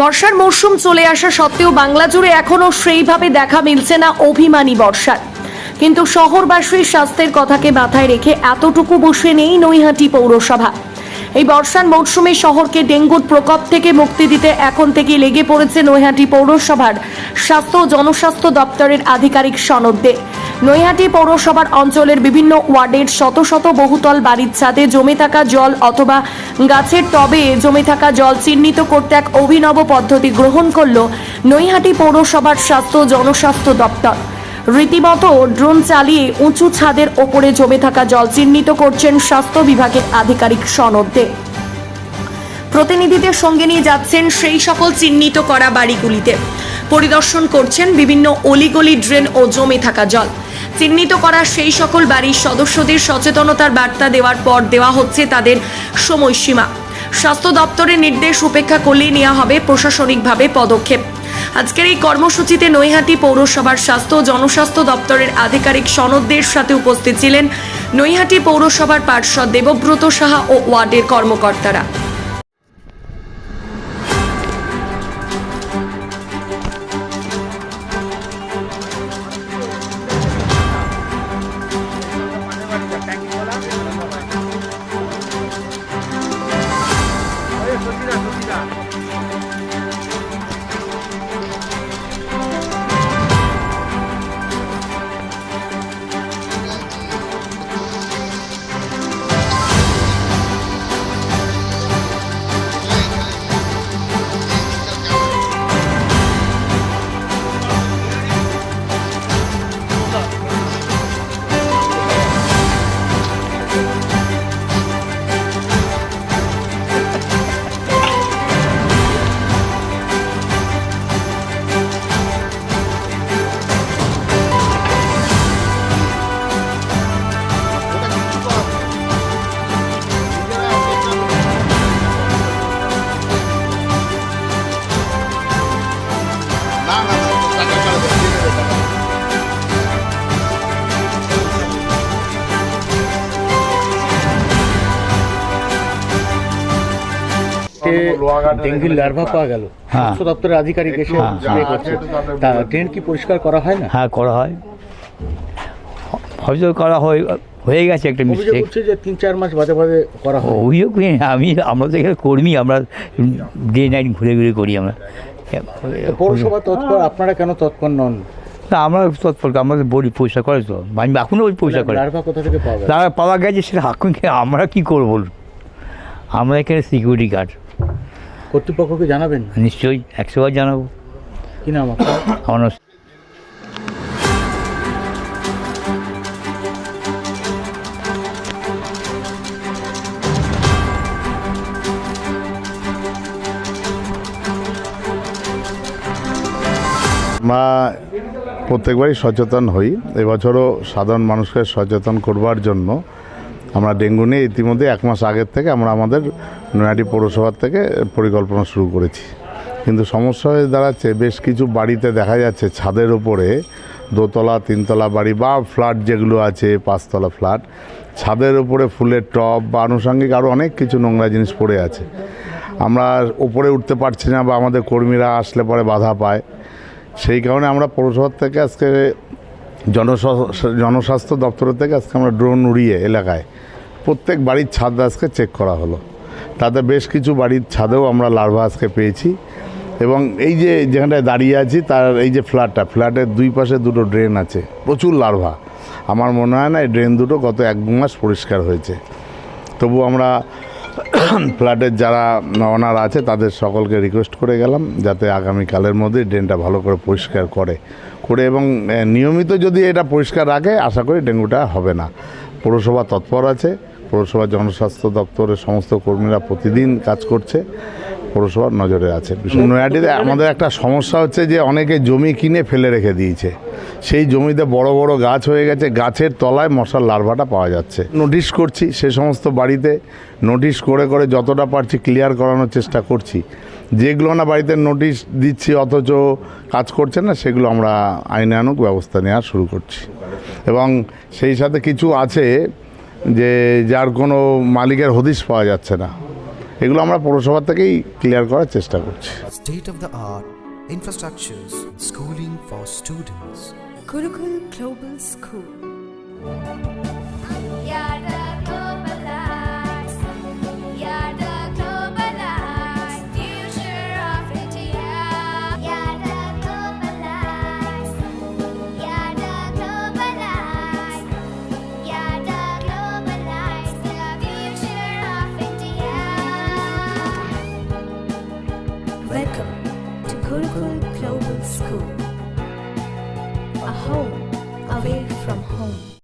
বর্ষার মরশুম চলে আসা সত্ত্বেও বাংলা জুড়ে এখনও সেইভাবে দেখা মিলছে না অভিমানী বর্ষার। কিন্তু শহরবাসীর স্বাস্থ্যের কথাকে মাথায় রেখে এতটুকু বসে নেই নৈহাটি পৌরসভা। এই বর্ষার মরশুমে শহরকে ডেঙ্গুর প্রকোপ থেকে মুক্তি দিতে এখন থেকে লেগে পড়েছে নৈহাটি পৌরসভার স্বাস্থ্য ও জনস্বাস্থ্য দপ্তরের আধিকারিক সনদে। নৈহাটি পৌরসভার অঞ্চলের বিভিন্ন ওয়ার্ডের শত শত বহুতল বাড়ির ছাদে জমে থাকা জল অথবা গাছের টবে জমে থাকা জল চিহ্নিত করতে এক অভিনব পদ্ধতি গ্রহণ করল নৈহাটি পৌরসভার স্বাস্থ্য জনস্বাস্থ্য দপ্তর। রীতিমতো ড্রোন চালিয়ে উঁচু ছাদের ওপরে জমে থাকা জল চিহ্নিত করছেন স্বাস্থ্য বিভাগের আধিকারিক সনদে প্রতিনিধিদের সঙ্গে নিয়ে যাচ্ছেন সেই সকল চিহ্নিত করা বাড়িগুলিতে। পরিদর্শন করছেন বিভিন্ন অলিগলি ড্রেন ও জমে থাকা জল। চিহ্নিত করা সেই সকল বাড়ির সদস্যদের সচেতনতার বার্তা দেওয়ার পর দেওয়া হচ্ছে তাদের সময়সীমা। স্বাস্থ্য দপ্তরের নির্দেশ উপেক্ষা করলেই নেওয়া হবে প্রশাসনিকভাবে পদক্ষেপ। আজকের এই কর্মসূচিতে নৈহাটি পৌরসভার স্বাস্থ্য ও জনস্বাস্থ্য দপ্তরের আধিকারিক সনদদের সাথে উপস্থিত ছিলেন নৈহাটি পৌরসভার পার্ষদ দেবব্রত সাহা ও ওয়ার্ডের কর্মকর্তারা। না না টাকা। ডেঙ্গির লার্ভা পাওয়া গেল। হ্যাঁ। স্বাস্থ্য দপ্তরের আধিকারিক এসে হ্যাঁ। করছে। তা ড্রেন কি পরিষ্কার করা হয় না? হ্যাঁ করা হয়। হয়তো করা হয়ে হয়ে গেছে একটা মিস্টেক যে তিন চার মাস বাদে বাদে করা হয়। অভিযোগ আমি আমরা তো এখানে কর্মী আমরা ডে নাইট ঘুরে ঘুরে করি আমরা। পৌরসভা তৎপর আপনারা কেন তৎপর নন? না আমরা তৎপর আমাদের বলি পয়সা করে তো। আমি এখনও ওই পয়সা করে। কোথা থেকে পাওয়া গেছে? সেটা এখন আমরা কী করব? বলুন আমরা এখানে সিকিউরিটি গার্ড কর্তৃপক্ষকে জানাবেন? নিশ্চয়ই একশোবার জানাব। কি নাম আপনার? আমার আমরা প্রত্যেকবারই সচেতন হই। এবছরও সাধারণ মানুষকে সচেতন করবার জন্য আমরা ডেঙ্গু নিয়ে ইতিমধ্যে এক মাস আগের থেকে আমরা আমাদের নয়াটি পৌরসভার থেকে পরিকল্পনা শুরু করেছি। কিন্তু সমস্যা হয়ে দাঁড়াচ্ছে, বেশ কিছু বাড়িতে দেখা যাচ্ছে ছাদের ওপরে দোতলা, তিনতলা বাড়ি বা ফ্ল্যাট যেগুলো আছে, পাঁচতলা ফ্ল্যাট, ছাদের উপরে ফুলের টব বা আনুষঙ্গিক আরও অনেক কিছু নোংরা জিনিস পড়ে আছে। আমরা ওপরে উঠতে পারছি না বা আমাদের কর্মীরা আসলে পরে বাধা পায়। সেই কারণে আমরা পৌরসভার থেকে আজকে জনস্বা- জনস্বাস্থ্য দপ্তরের থেকে আজকে আমরা ড্রোন উড়িয়ে এলাকায় প্রত্যেক বাড়ির ছাদ আজকে চেক করা হলো। তাতে বেশ কিছু বাড়ির ছাদেও আমরা লার্ভা আজকে পেয়েছি এবং এই যে যেখানটায় দাঁড়িয়ে আছি তার এই যে ফ্ল্যাটটা, ফ্ল্যাটের দুই পাশে দুটো ড্রেন আছে, প্রচুর লার্ভা। আমার মনে হয় না এই ড্রেন দুটো গত এক মাস পরিষ্কার হয়েছে। তবু আমরা ফ্ল্যাটের যারা ওনার আছে, তাদের সকলকে রিকোয়েস্ট করে গেলাম যাতে আগামীকালের মধ্যে ড্রেনটা ভালো করে পরিষ্কার করে। করে এবং নিয়মিত যদি এটা পরিষ্কার রাখে, আশা করি ডেঙ্গুটা হবে না। পৌরসভা তৎপর আছে। পৌরসভা জনস্বাস্থ্য দপ্তরের সমস্ত কর্মীরা প্রতিদিন কাজ করছে। পৌরসভার নজরে আছে। নয়াটিতে আমাদের একটা সমস্যা হচ্ছে যে অনেকে জমি কিনে ফেলে রেখে দিয়েছে। সেই জমিতে বড় বড় গাছ হয়ে গেছে গাছের তলায় মশার লার্ভাটা পাওয়া যাচ্ছে। নোটিশ করছি সে সমস্ত বাড়িতে নোটিশ করে করে যতটা পারছি ক্লিয়ার করানোর চেষ্টা করছি। যেগুলো না বাড়িতে নোটিশ দিচ্ছি অথচ কাজ করছে না সেগুলো আমরা আইনানুক ব্যবস্থা নেওয়া শুরু করছি। এবং সেই সাথে কিছু আছে যে যার কোনো মালিকের হদিশ পাওয়া যাচ্ছে না। এগুলো আমরা পৌরসভা থেকেই ক্লিয়ার করার চেষ্টা করছি। State of the art infrastructures schooling for students Gurukul Global School Gurukul Global School.